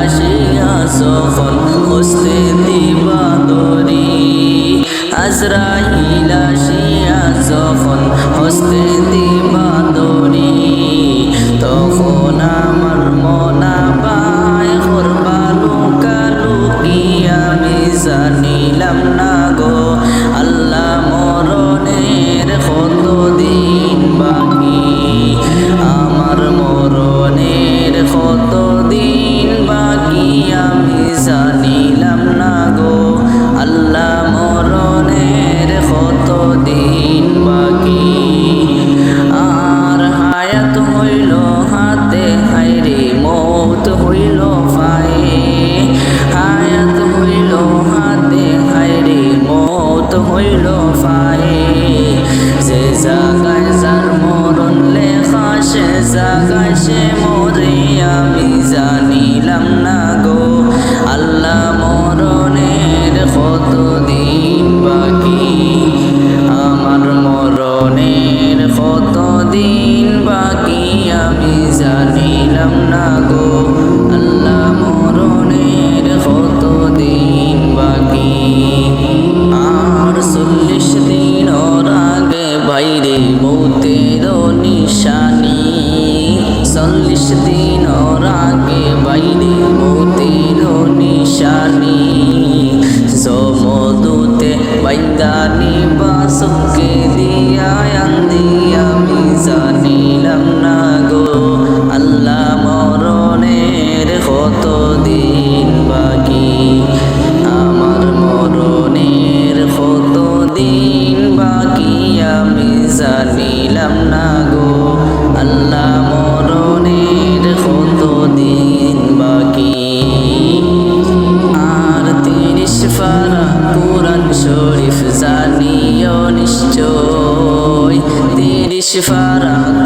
আসিয়া সফল হস্তে দিবা দরি আজরাইল আসিয়া সফল হস্তে দিবা তখন আমার হইল পায়ে যে জাগায় যার মরণ লেখা সে জাগায় সে মরে আমি জানিলাম না গো আল্লাহ মরণের কত বাকি আমার মরণের কত বাকি আমি জানিলাম না গো চল্লিশ দিন ওর আগে বাইরে মতির নিশানি। সমদূতে বাইদানি বাসকে দিয়া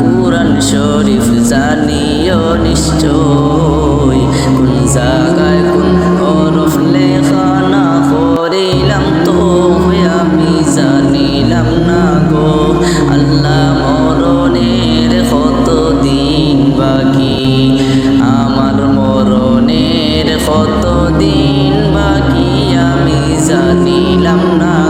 কোরআন শরীফ জানিও নিশ্চয়। কোন জায়গায় কোন হরফ লেখা না করিলাম তো আমি জানিলাম না গো। আল্লাহ মরণের কত দিন বাকি? আমার মরণের কত দিন বাকি? আমি জানিলাম না